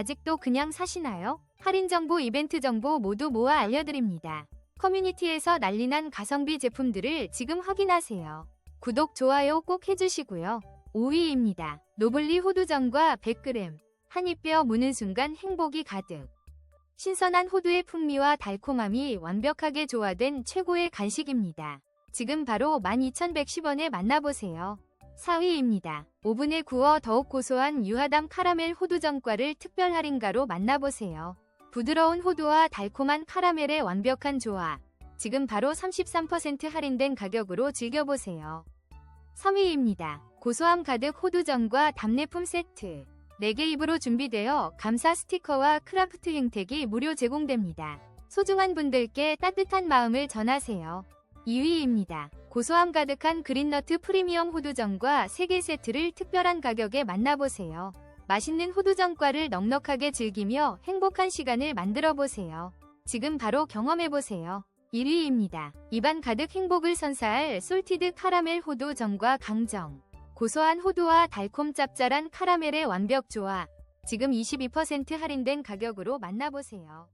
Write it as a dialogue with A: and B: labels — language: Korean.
A: 아직도 그냥 사시나요? 할인 정보, 이벤트 정보 모두 모아 알려드립니다. 커뮤니티에서 난리난 가성비 제품들을 지금 확인하세요. 구독, 좋아요 꼭 해주시고요. 5위입니다. 노블리 호두전과 100g. 한입 뼈 무는 순간 행복이 가득. 신선한 호두의 풍미와 달콤함이 완벽하게 조화된 최고의 간식입니다. 지금 바로 12,110원에 만나보세요. 4위입니다. 오븐에 구워 더욱 고소한 유하담 카라멜 호두전과를 특별 할인가로 만나보세요. 부드러운 호두와 달콤한 카라멜의 완벽한 조화. 지금 바로 33% 할인된 가격으로 즐겨보세요. 3위입니다. 고소함 가득 호두전과 답례품 세트. 4개 입으로 준비되어 감사 스티커와 크라프트 행택이 무료 제공됩니다. 소중한 분들께 따뜻한 마음을 전하세요. 2위입니다. 고소함 가득한 그린너트 프리미엄 호두전과 3개 세트를 특별한 가격에 만나보세요. 맛있는 호두전과를 넉넉하게 즐기며 행복한 시간을 만들어 보세요. 지금 바로 경험해보세요. 1위입니다. 입안 가득 행복을 선사할 솔티드 카라멜 호두전과 강정. 고소한 호두와 달콤 짭짤한 카라멜의 완벽 조화. 지금 22% 할인된 가격으로 만나보세요.